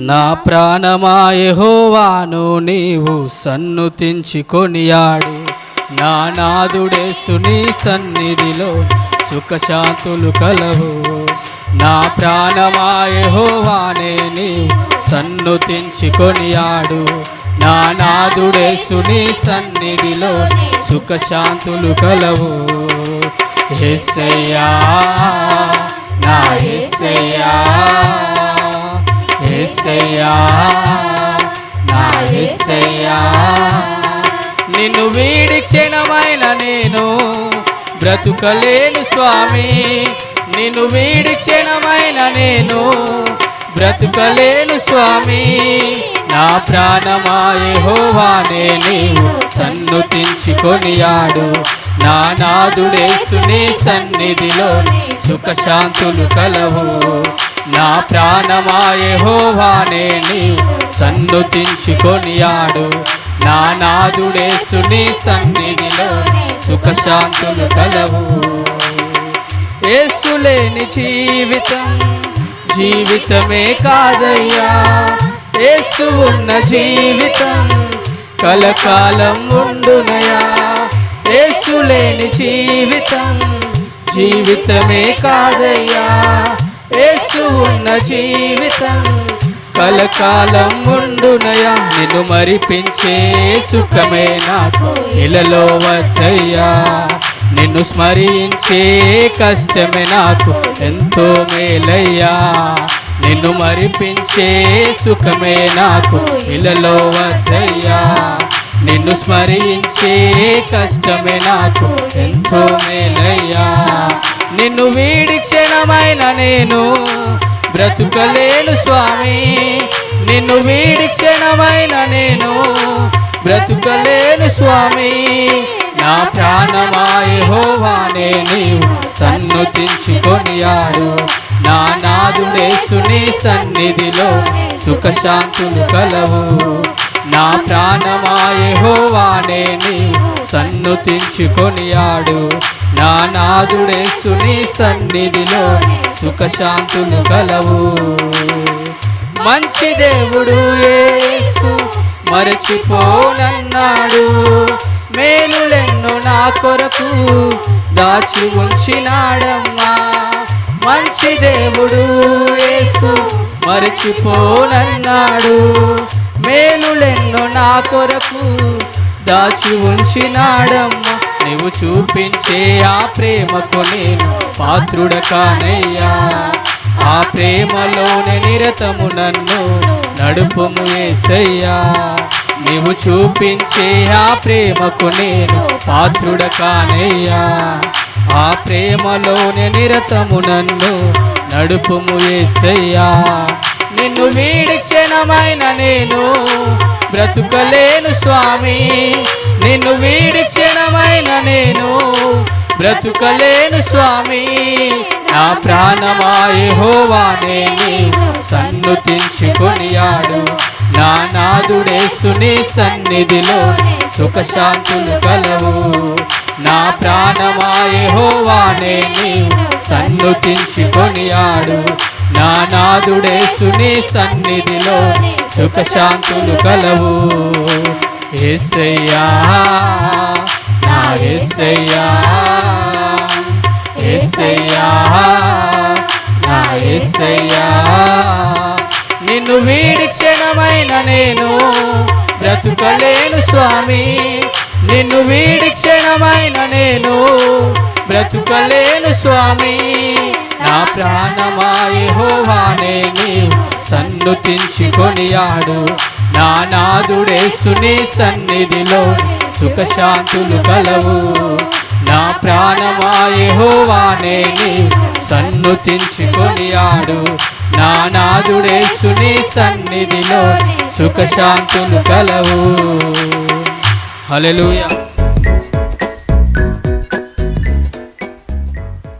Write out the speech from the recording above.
నా ప్రాణమాయహోవాను నీవు సన్నుతించి కొనియాడు నా నాదుడేసు నీ సన్నిధిలో సుఖశాంతులు కలవు. నా ప్రాణమాయహోవానే నీవు సన్నుతించి కొనియాడు నా నాదుడేసు నీ సన్నిధిలో సుఖశాంతులు కలవు. ఎస్సయ్యా ఎస్సయ్యా నా ఎస్సయ్యా నిన్ను వీడి క్షణమైన నేను బ్రతుకలేను స్వామి. నిన్ను వీడి క్షణమైన నేను బ్రతుకలేను స్వామి. నా ప్రాణమాయే హోవానే నీవు సన్నుతించి నా నాదుడే నీ సన్నిధిలో సుఖశాంతులు కలవు. నా ప్రాణమాయే హోవానే నీవు సన్నుతించి నా నాదుడేసు నీ సన్నిధిలో సుఖశాంతులు కలవు. ఏసులేని జీవితం జీవితమే కాదయ్యా. ఏసు ఉన్న జీవితం కలకాలం ఉండునయా. ఏసులేని జీవితం జీవితమే కాదయ్యా. ఏసు ఉన్న జీవితం కలకాలం ఉండునయా? నిన్ను మరిపించే సుఖమే నాకు ఇలలో వద్దయ్యా. నిన్ను స్మరించే కష్టమే నాకు ఎంతో మేలయ్యా. నిన్ను మరిపించే సుఖమే నాకు ఇలలో వద్దయ్యా. నిన్ను స్మరించే కష్టమే నాకు ఎంతో మేలయ్యా. నిన్ను వీడి క్షణమైన నేను బ్రతుకలేను స్వామి. నిన్ను వీడి క్షణమైన నేను బ్రతుకలేను స్వామి. నా ప్రాణమాయ హోవానే నీవు సన్నుతించి కొనియాడు నా నాదుడేసు నీ సన్నిధిలో సుఖశాంతులు కలవు. నా ప్రాణమాయ హోవానే నీవు సన్నుతించి కొనియాడు నా నాదుడేసు నీ సన్నిధిలో సుఖశాంతులు కలవు మంచి దేవుడు యేసు మరచిపోనన్నాడు. మేలులెన్నో నా కొరకు దాచి ఉంచినాడమ్మా. మంచి దేవుడు యేసు మరచిపోనన్నాడు. మేలులెన్నో నా కొరకు దాచి ఉంచినాడమ్మా. నీవు చూపించే ఆ ప్రేమకు నేను పాత్రుడ కానయ్యా ఆ ప్రేమలోనే నిరతము నన్ను నడుపుము ఏసయ్యా. నీవు చూపించే ఆ ప్రేమకు నేను పాత్రుడ కానయ్యా ఆ ప్రేమలోనే నిరతము నన్ను నడుపుము ఏసయ్యా. నిన్ను వీడి క్షణమైన నేను బ్రతుకలేను స్వామి. నిన్ను వీడి క్షణమైన నేను బ్రతుకలేను స్వామి. నా ప్రాణమాయ హోవానే నీవు సన్నుతించి కొనియాడు నా నాదుడేసు సన్నిధిలో సుఖశాంతులు కలవు. నా ప్రాణమాయ హోవానే నీవు సన్నుతించి కొనియాడు నా నాదుడేసు సన్నిధిలో సుఖశాంతులు కలవు. ఏసయ్యా నా ఏసయ్యా ఏసయ్యా నా ఏసయ్యా. నిన్ను వీడి క్షణమైన నేను బ్రతుకలేను స్వామి. నిన్ను వీడి క్షణమైన నేను బ్రతుకలేను స్వామి. నా ప్రాణమాయి హోవానే నిన్ను తెంచుకొనియాడు కొనియాడు నా సన్నిధిలో సుఖశాంతులు కలవు. నా ప్రాణమాయహోవానే సన్ను తెంచుకొనియాడు సన్నుతించి నా సన్నిధిలో సుఖశాంతులు కలవు. హల్లెలూయా.